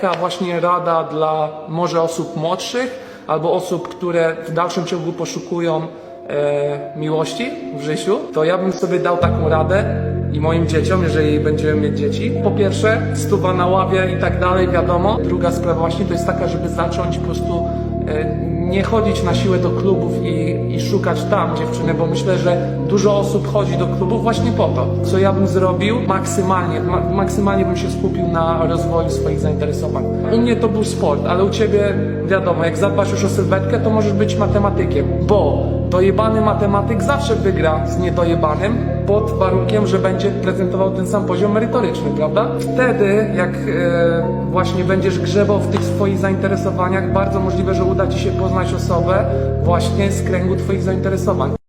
Taka właśnie rada dla może osób młodszych albo osób, które w dalszym ciągu poszukują e, miłości w życiu, to ja bym sobie dał taką radę i moim dzieciom, jeżeli będziemy mieć dzieci. Po pierwsze, stuwa na ławie i tak dalej, wiadomo. Druga sprawa właśnie to jest taka, żeby zacząć po prostu nie chodzić na siłę do klubów i, i szukać tam dziewczyny, bo myślę, że dużo osób chodzi do klubów właśnie po to. Co ja bym zrobił? Maksymalnie, ma, maksymalnie bym się skupił na rozwoju swoich zainteresowań. U mnie to był sport, ale u ciebie wiadomo, jak zadbasz już o sylwetkę, to możesz być matematykiem, bo dojebany matematyk zawsze wygra z niedojebanym pod warunkiem, że będzie prezentował ten sam poziom merytoryczny, prawda? Wtedy, jak e, właśnie będziesz grzebał w tych swoich zainteresowaniach, bardzo możliwe, że uda Ci się poznać osobę właśnie z kręgu Twoich zainteresowań.